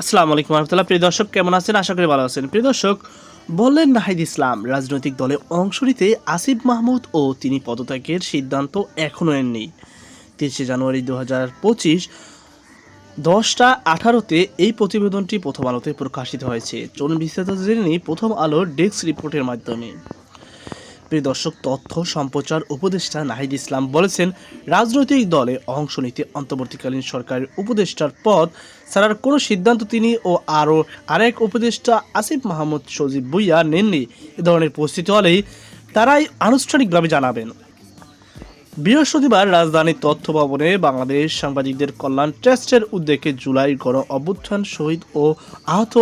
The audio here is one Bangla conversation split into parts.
আসসালামু আলাইকুম রহমতুল্লাহ। প্রিয় দর্শক, কেমন আছেন? আশা করি ভালো আছেন। প্রিয় দর্শক, বললেন নাহিদ ইসলাম, রাজনৈতিক দলে অংশ নিতে আসিফ মাহমুদ ও তিনি পদত্যাগের সিদ্ধান্ত এখনও নেননি তিরিশে জানুয়ারি দু হাজার পঁচিশ দশটা আঠারোতে এই প্রতিবেদনটি প্রথম আলোতে প্রকাশিত হয়েছে। চলুন বিস্তারিত জেনে নিই প্রথম আলোর ডেস্ক রিপোর্টের মাধ্যমে। প্রিয় দর্শক, তথ্য, সম্প্রচার, উপদেষ্টা নাহিদ ইসলাম বলেছেন, রাজনৈতিক দলে অংশ নিতে অন্তর্বর্তীকালীন সরকারের উপদেষ্টার পদ ছাড়ার কোনো সিদ্ধান্ত তিনি ও আরও আরেক উপদেষ্টা আসিফ মাহমুদ সজীব বুইয়া নেননি। এ ধরনের পরিস্থিতি হলেই তারাই আনুষ্ঠানিকভাবে জানাবেন। বৃহস্পতিবার রাজধানীর তথ্য ভবনে বাংলাদেশ সাংবাদিকদের কল্যাণ ট্রাস্টের উদ্যোগে জুলাই গণ অভ্যুত্থান শহীদ ও আহত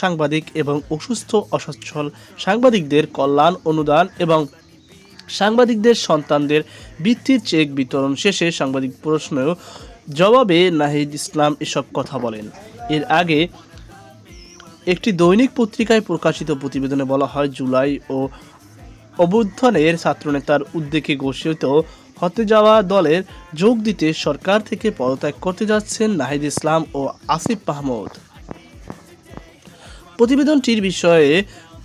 সাংবাদিক এবং অসুস্থ অসচ্ছল সাংবাদিকদের কল্যাণ অনুদান এবং সাংবাদিকদের সন্তানদের বৃত্তির চেক বিতরণ শেষে সাংবাদিক প্রশ্নেও জবাবে নাহিদ ইসলাম এসব কথা বলেন। এর আগে একটি দৈনিক পত্রিকায় প্রকাশিত প্রতিবেদনে বলা হয়, জুলাই ও অভ্যুত্থানের ছাত্রনেতার উদ্যোগে ঘোষিত হতে যাওয়া দলের যোগ দিতে সরকার থেকে পদত্যাগ করতে যাচ্ছেন নাহিদ ইসলাম ও আসিফ মাহমুদ। প্রতিবেদনটির বিষয়ে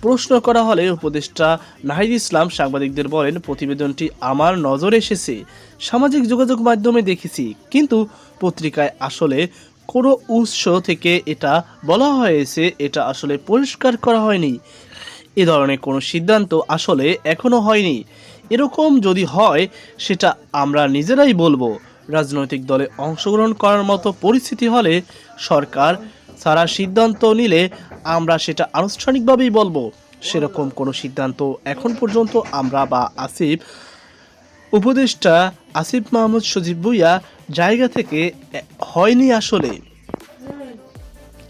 প্রশ্ন করা হলে উপদেষ্টা নাহিদ ইসলাম সাংবাদিকদের বলেন, প্রতিবেদনটি আমার নজরে এসেছে, সামাজিক যোগাযোগ মাধ্যমে দেখেছি, কিন্তু পত্রিকায় আসলে কোনো উৎস থেকে এটা বলা হয়েছে, এটা আসলে পরিষ্কার করা হয়নি। এ ধরনের কোনো সিদ্ধান্ত আসলে এখনও হয়নি। এরকম যদি হয়, সেটা আমরা নিজেরাই বলব। রাজনৈতিক দলে অংশগ্রহণ করার মতো পরিস্থিতি হলে সরকার সারা সিদ্ধান্ত নিলে আমরা সেটা আনুষ্ঠানিকভাবেই বলব। সেরকম কোনো সিদ্ধান্ত এখন পর্যন্ত আমরা বা আসিফ, উপদেষ্টা আসিফ মাহমুদ সজীব ভুইয়া জায়গা থেকে হয়নি আসলে।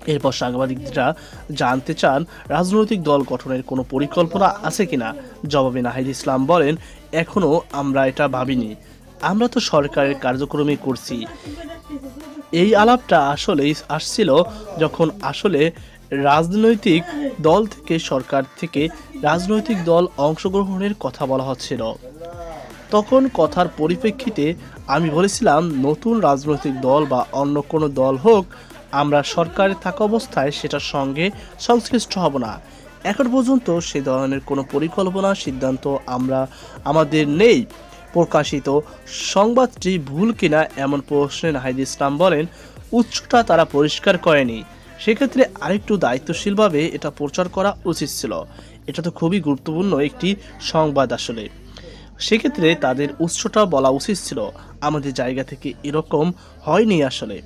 এরপর সাংবাদিকরা জানতে চান, রাজনৈতিক দল গঠনের কোনো পরিকল্পনা আছে কিনা? জবাবে নাহিদ ইসলাম বলেন এখনও আমরা এটা ভাবিনি। আমরা তো সরকারের কার্যক্রমই করছি। এই আলাপটা আসলেই আসছিল যখন আসলে রাজনৈতিক দল থেকে, সরকার থেকে রাজনৈতিক দল অংশগ্রহণের কথা বলা হচ্ছিল। তখন কথার পরিপ্রেক্ষিতে আমি বলেছিলাম, নতুন রাজনৈতিক দল বা অন্য কোনো দল হোক আমরা সরকারে থাকা অবস্থায় সেটার সঙ্গে সংশ্লিষ্ট হব না। এখন পর্যন্ত সে ধরনের কোনো পরিকল্পনা, সিদ্ধান্ত আমরা আমাদের নেই। প্রকাশিত সংবাদটি ভুল কিনা এমন প্রশ্নে নাহিদ ইসলাম বলেন, উৎসটা তারা পরিষ্কার করেনি। সেক্ষেত্রে আরেকটু দায়িত্বশীলভাবে এটা প্রচার করা উচিত ছিল। এটা তো খুবই গুরুত্বপূর্ণ একটি সংবাদ আসলে। সেক্ষেত্রে তাদের উৎসটা বলা উচিত ছিল। আমাদের জায়গা থেকে এরকম হয়নি আসলে।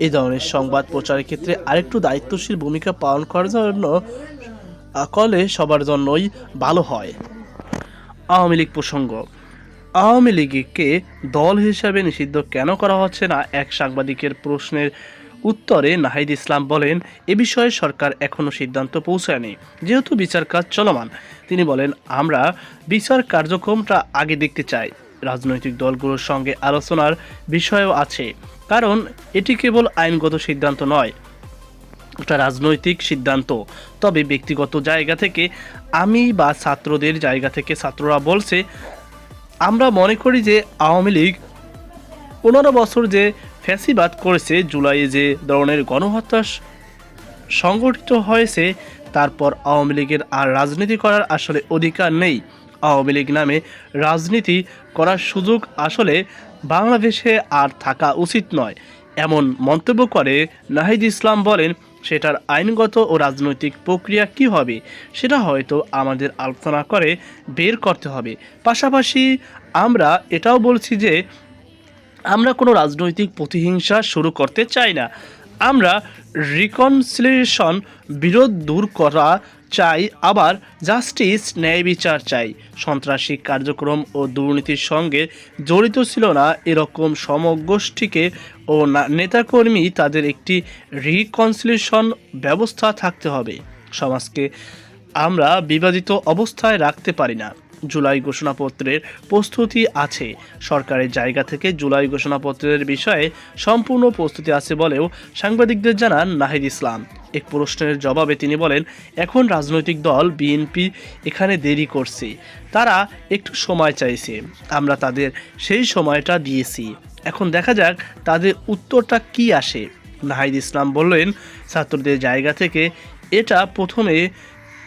এই ধরনের সংবাদ প্রচারের ক্ষেত্রে আরেকটু দায়িত্বশীল ভূমিকা পালন করার জন্য করলে সবার জন্যই ভালো হয়। আওয়ামী লীগ প্রসঙ্গ। আওয়ামী লীগকে দল হিসাবে নিষিদ্ধ কেন করা হচ্ছে না? এক সাংবাদিকের প্রশ্নের উত্তরে নাহিদ ইসলাম বলেন, এ বিষয়ে সরকার এখনও সিদ্ধান্ত পৌঁছায়নি। যেহেতু বিচার কাজ চলমান, তিনি বলেন, আমরা বিচার কার্যক্রমটা আগে দেখতে চাই। রাজনৈতিক দলগুলোর সঙ্গে আলোচনার বিষয়ও আছে। কারণ এটি কেবল আইনগত সিদ্ধান্ত নয় একটা রাজনৈতিক সিদ্ধান্ত। তবে ব্যক্তিগত জায়গা থেকে আমি বা ছাত্রদের জায়গা থেকে ছাত্ররা বলছে, আমরা মনে করি যে আওয়ামী লীগ পনেরো বছর যে ফ্যাসিবাদ করেছে, জুলাইয়ে যে ধরনের গণহত্যা সংগঠিত হয়েছে, তারপর আওয়ামী লীগের আর রাজনীতি করার আসলে অধিকার নেই। আওয়ামী লীগ নামে রাজনীতি করার সুযোগ আসলে বাংলাদেশে আর থাকা উচিত নয়, এমন মন্তব্য করে নাহিদ ইসলাম বলেন, সেটার আইনগত ও রাজনৈতিক প্রক্রিয়া কি হবে, সেটা হয়তো আমাদের আলোচনা করে বের করতে হবে। পাশাপাশি আমরা এটাও বলছি যে, আমরা কোনো রাজনৈতিক প্রতিহিংসা শুরু করতে চাই না। আমরা রিকনসিলিয়েশন বিরোধ দূর করা চাই, আবার জাস্টিস ন্যায় বিচার চাই। সন্ত্রাসী কার্যক্রম ও দুর্নীতির সঙ্গে জড়িত ছিল না এরকম সমগোষ্ঠীকে ও নেতাকর্মী তাদের একটি রিকনসিলেশন ব্যবস্থা থাকতে হবে। সমাজকে আমরা বিবাদিত অবস্থায় রাখতে পারি না। জুলাই ঘোষণাপত্রের প্রস্তুতি আছে। সরকারের জায়গা থেকে জুলাই ঘোষণাপত্রের বিষয়ে সম্পূর্ণ প্রস্তুতি আছে বলেও সাংবাদিকদের জানান নাহিদ ইসলাম। এক প্রশ্নের জবাবে তিনি বলেন, এখন রাজনৈতিক দল, বিএনপি এখানে দেরি করছে। তারা একটু সময় চাইছে। আমরা তাদের সেই সময়টা দিয়েছি। এখন দেখা যাক তাদের উত্তরটা কি আসে। নাহিদ ইসলাম বললেন, ছাত্রদের জায়গা থেকে এটা প্রথমে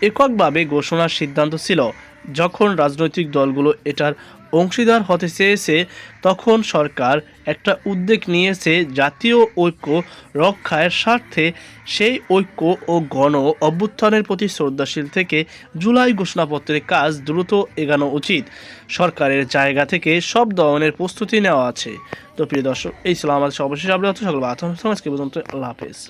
এককভাবে ঘোষণার সিদ্ধান্ত ছিল। যখন রাজনৈতিক দলগুলো এটার অংশীদার হতে চেয়েছে, তখন সরকার একটা উদ্যোগ নিয়েছে জাতীয় ঐক্য রক্ষার স্বার্থে। সেই ঐক্য ও গণ অভ্যুত্থানের প্রতি শ্রদ্ধাশীল থেকে জুলাই ঘোষণাপত্রের কাজ দ্রুত এগানো উচিত। সরকারের জায়গা থেকে সব ধরনের প্রস্তুতি নেওয়া আছে। তো প্রিয় দর্শক, এই ছিল আমাদের সর্বশেষ আপডেট। সকল আল্লাহ হাফেজ।